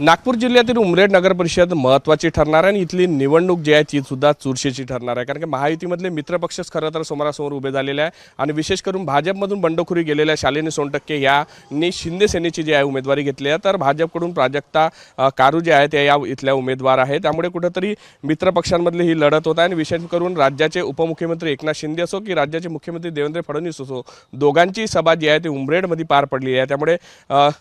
नागपूर जिल्ह्यातील उमरेड नगर परिषद महत्त्वाची ठरणार आहे आणि इथली निवडणूक जी आहे ती सुद्धा चुरशीची ठरणार आहे. कारण की महायुतीमधले मित्रपक्षच खरं तर समोरासमोर उभे झालेले आहे. आणि विशेष करून भाजपमधून बंडखोरी गेलेल्या शालिनी सोनटक्के यांनी शिंदे सेनेची जी आहे उमेदवारी घेतली आहे. तर भाजपकडून प्राजक्ता कारू जे आहे त्या या इथल्या उमेदवार आहे त्यामुळे कुठंतरी मित्रपक्षांमधली ही लढत होत आहे. आणि विशेष करून राज्याचे उपमुख्यमंत्री एकनाथ शिंदे असो की राज्याचे मुख्यमंत्री देवेंद्र फडणवीस असो दोघांची सभा जी आहे ती उमरेडमध्ये पार पडली आहे. त्यामुळे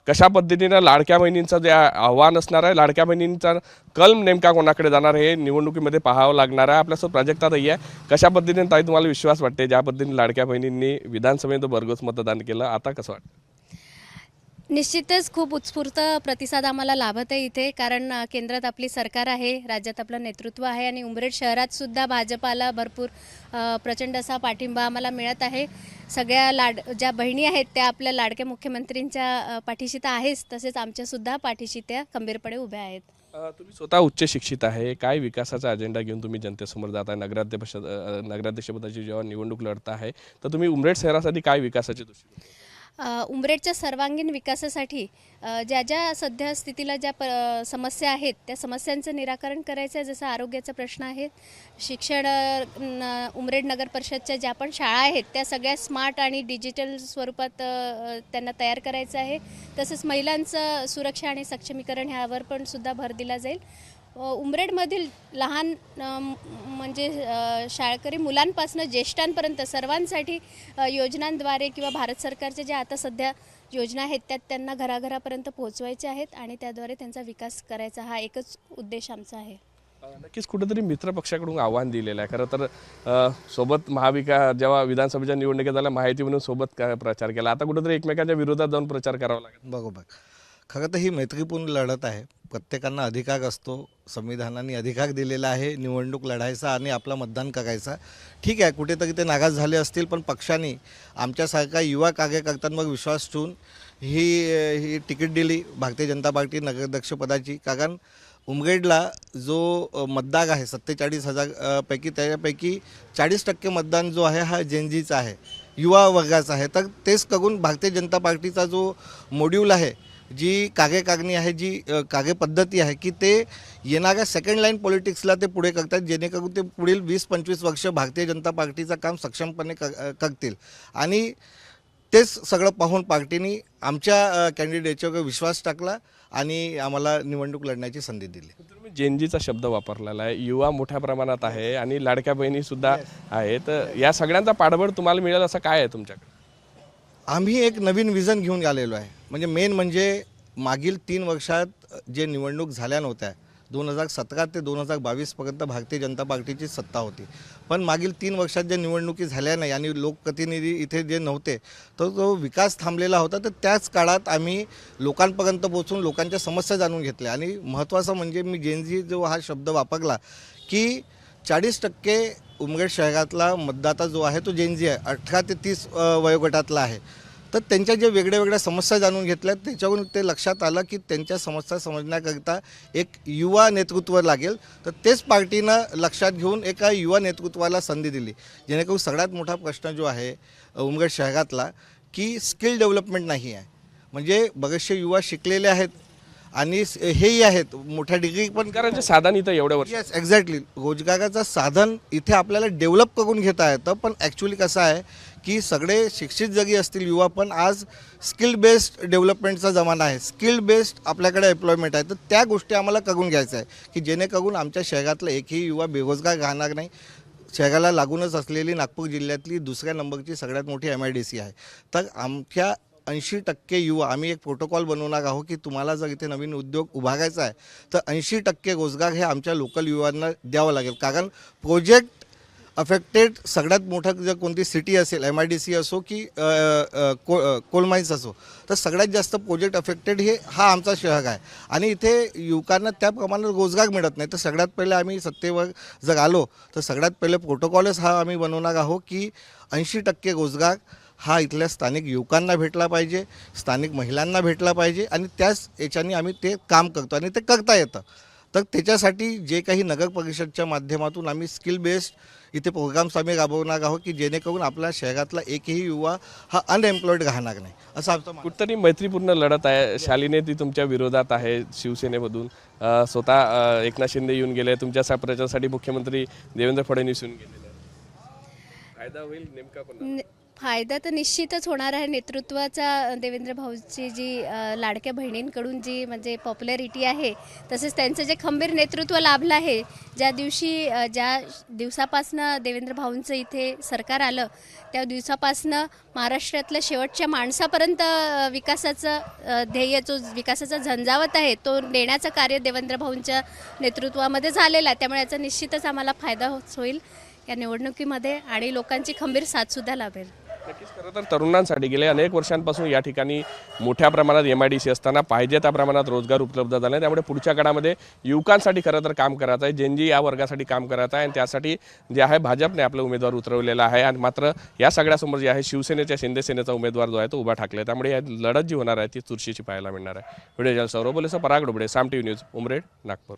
कशा पद्धतीनं लाडक्या बहिणींचं जे आव्हान असणार आहे. लाडक्या बहिणींचा कल नेमका कोणाकडे जाणार हे निवडणुकीमध्ये पाहावं लागणार आहे. आपल्यासोबत प्राजक्ताताई आहे. कशा पद्धतीने ताई तुम्हाला विश्वास वाटते ज्या पद्धतीने लाडक्या बहिणींनी विधानसभेत बरगोस मतदान केलं आता कसं वाटतं? निश्चितच खूप उत्स्फूर्त प्रतिसाद आम्हाला लाभत आहे इथे कारण केंद्रात आपली सरकार आहे राज्यात आपलं नेतृत्व आहे आणि उमरेड शहरात सुद्धा भाजपाला भरपूर प्रचंड असा पाठिंबा आम्हाला मिळत आहे. सगळ्या लाड ज्या बहिणी आहेत त्या आपल्या लाडक्या मुख्यमंत्रींच्या पाठीशी तर आहेच तसेच आमच्यासुद्धा पाठीशी त्या खंबीरपणे उभ्या आहेत. तुम्ही स्वतः उच्च शिक्षित आहे काय विकासाचा अजेंडा घेऊन तुम्ही जनतेसमोर जात आहे? नगराध्यक्ष नगराध्यक्षपदाची जेव्हा निवडणूक लढता आहे तर तुम्ही उमरेड शहरासाठी काय विकासाची दृष्टी उमरेडच्या सर्वांगीण विकासासाठी ज्या ज्या सध्या स्थितीला ज्या प समस्या आहेत त्या समस्यांचं निराकरण करायचं आहे जसं आरोग्याचा प्रश्न आहे शिक्षण न- उमरेड नगर परिषदच्या ज्या पण शाळा आहेत त्या सगळ्या स्मार्ट आणि डिजिटल स्वरूपात त्यांना तयार करायचं आहे. तसंच महिलांचं सुरक्षा आणि सक्षमीकरण ह्यावर पण सुद्धा भर दिला जाईल. उमरेडमधील लहान म्हणजे शाळकरी मुलांपासून ज्येष्ठांपर्यंत सर्वांसाठी योजनांद्वारे किंवा भारत सरकारच्या ज्या आता सध्या योजना आहेत त्यात त्यांना घराघरापर्यंत पोहोचवायच्या आहेत आणि त्याद्वारे त्यांचा विकास करायचा हा एकच उद्देश आमचा आहे. नक्कीच कुठेतरी मित्र पक्षाकडून आव्हान दिलेलं आहे. खरं तर सोबत महाविका जेव्हा विधानसभेच्या निवडणुकीत झाल्या माहिती म्हणून सोबत प्रचार केला. आता कुठेतरी एकमेकांच्या विरोधात जाऊन प्रचार करावा लागेल. बरोबर खरं तर ही मैत्रीपूर्ण लढत आहे. प्रत्येकांना अधिकार असतो. संविधानाने अधिकार दिलेला आहे. निवडणूक लढायचा आणि आपला मतदान करायचा. ठीक आहे कुठेतरी ते नाराज झाले असतील पण पक्षाने आमच्यासारख्या युवा कार्यकर्त्यांवर विश्वास ठेवून ही ही तिकीट दिली भारतीय जनता पार्टी नगराध्यक्षपदाची कारण उमगेडला जो मतदार आहे सत्तेचाळीस हजार पैकी त्याच्यापैकी चाळीस टक्के मतदान जो आहे हा जेनजीचा आहे. युवा वर्गाचा आहे. तर तेच करून भारतीय जनता पार्टीचा जो मॉड्यूल आहे जी कार्यकारिणी आहे जी अ, कार्यपद्धती आहे की ते येणाऱ्या सेकंड लाईन पॉलिटिक्सला ते पुढे करतात जेणेकरून ते पुढील वीस पंचवीस वर्ष भारतीय जनता पार्टीचं काम सक्षमपणे अ, करतील. आणि तेच सगळं पाहून पार्टीने आमच्या कॅन्डिडेटवर विश्वास टाकला आणि आम्हाला निवडणूक लढण्याची संधी दिली. तुम्ही जेनजीचा शब्द वापरलेला आहे. युवा मोठ्या प्रमाणात आहे आणि लाडक्या बहिणी सुद्धा आहेत. या सगळ्यांचा पाठबळ तुम्हाला मिळेल असं काय आहे तुमच्याकडे? आम्ही एक नवीन विजन घेऊन आलेलो आहे. म्हणजे मेन म्हणजे मागील तीन वर्षात जे निवडणूक झाल्या नव्हत्या दोन हजार सतरा ते दोन हजार बावीसपर्यंत भारतीय जनता पार्टीची सत्ता होती. पण मागील तीन वर्षात ज्या निवडणुकी झाल्या नाही आणि लोकप्रतिनिधी इथे जे नव्हते तर तो विकास थांबलेला होता तर त्याच काळात आम्ही लोकांपर्यंत पोचून लोकांच्या समस्या जाणून घेतल्या. आणि महत्त्वाचं म्हणजे मी जेनजी जो हा शब्द वापरला की चाळीस टक्के उमगेड शहरातला मतदाता जो आहे तो जेनजी आहे. अठरा ते तीस वयोगटातला आहे. तर त्यांच्या जे वेगळ्या वेगळ्या समस्या जाणून घेतल्या त्याच्यावरून ते लक्षात आलं की त्यांच्या समस्या समजण्याकरिता एक युवा नेतृत्व लागेल. तर तेच पार्टीनं लक्षात घेऊन एका युवा नेतृत्वाला संधी दिली. जेणेकरून सगळ्यात मोठा प्रश्न जो आहे उमगड शहरातला की स्किल डेव्हलपमेंट नाही आहे. म्हणजे बरेचसे युवा शिकलेले आहेत आणि हेही आहेत मोठ्या डिग्री पण रोजगाराचे साधन इथं एवढ्या वर्ष येस एक्झॅक्टली रोजगाराचं साधन इथे आपल्याला डेव्हलप करून घेता येतं पण ॲक्च्युली कसं आहे की सगळे शिक्षित जरी असतील युवा पण आज स्किल बेस्ड डेव्हलपमेंटचा जमाना आहे. स्किल बेस्ड आपल्याकडे एम्प्लॉयमेंट आहे. तर त्या गोष्टी आम्हाला करून घ्यायचं आहे की जेणेकरून आमच्या शहरातला एकही युवा बेरोजगार राहणार नाही. शहराला लागूनच असलेली नागपूर जिल्ह्यातली दुसऱ्या नंबरची सगळ्यात मोठी एम आय डी सी आहे. तर आमच्या ऐंशी टक्के युवा आम्ही एक प्रोटोकॉल बनवणार आहोत की तुम्हाला जर इथे नवीन उद्योग उभारायचा आहे तर ऐंशी टक्के रोजगार हे आमच्या लोकल युवांना द्यावं लागेल. कारण प्रोजेक्ट अफेक्टेड सगळ्यात मोठं जर कोणती सिटी असेल एम आय डी सी असो की को कोल माईन्स असो तर सगळ्यात जास्त प्रोजेक्ट अफेक्टेड हे हा आमचा शहर आहे. आणि इथे युवकांना त्या प्रमाणात रोजगार मिळत नाही. तर सगळ्यात पहिले आम्ही सत्तेवर जर आलो तर सगळ्यात पहिले प्रोटोकॉलच हा आम्ही बनवणार आहोत की ऐंशी टक्के रोजगार हा इथल्या स्थानिक युवकांना भेटला पाहिजे स्थानिक महिलांना भेटला पाहिजे आणि त्याच याच्याने आम्ही ते काम करतो आणि ते करता येतं तर त्याच्यासाठी जे काही नगर परिषदच्या माध्यमातून आम्ही स्किल बेस्ड इथे प्रोग्राम्स आम्ही राबवणार आहोत की जेणेकरून आपल्या शहरातला एकही युवा हा अनएम्प्लॉईड राहणार नाही असं आमचं. कुठतरी मैत्रीपूर्ण लढत आहे शालिने ती तुमच्या विरोधात आहे शिवसेनेमधून स्वतः एकनाथ शिंदे येऊन गेले तुमच्या प्रचारासाठी मुख्यमंत्री देवेंद्र फडणवीस येऊन आहेत. फायदा होईल नेमका कोणाला? फायदा तर निश्चितच होणार आहे. नेतृत्वाचा देवेंद्र भाऊची जी लाडक्या बहिणींकडून जी म्हणजे पॉप्युलॅरिटी आहे तसेच त्यांचं जे खंबीर नेतृत्व लाभलं आहे ज्या दिवशी ज्या दिवसापासनं देवेंद्र भाऊंचं इथे सरकार आलं त्या दिवसापासनं महाराष्ट्रातल्या शेवटच्या माणसापर्यंत विकासाचं ध्येय जो विकासाचा झंझावत आहे तो नेण्याचं कार्य देवेंद्र भाऊंच्या नेतृत्वामध्ये झालेलं आहे. त्यामुळे याचा निश्चितच आम्हाला फायदा होत- होईल या निवडणुकीमध्ये आणि लोकांची खंबीर साथसुद्धा लाभेल. नक्कीच खरं तर तरुणांसाठी गेल्या अनेक वर्षांपासून या ठिकाणी मोठ्या प्रमाणात एम आय डी सी असताना पाहिजे त्या प्रमाणात रोजगार उपलब्ध झाला आहे त्यामुळे पुढच्या काळामध्ये युवकांसाठी खरं तर काम करायचं आहे. जेनजी या वर्गासाठी काम करायचं आहे आणि त्यासाठी जे आहे भाजपने आपला उमेदवार उतरवलेला आहे. आणि मात्र या सगळ्यासमोर जे आहे शिवसेनेच्या शिंदेसेनेचा उमेदवार जो आहे तो उभा ठाकला आहे. त्यामुळे या लढत जी होणार आहे ती चुरशीची पाहायला मिळणार आहे. व्हिडिओ जल सौरभ बोलेसं पराग डोबडे साम टी न्यूज उमरेड नागपूर.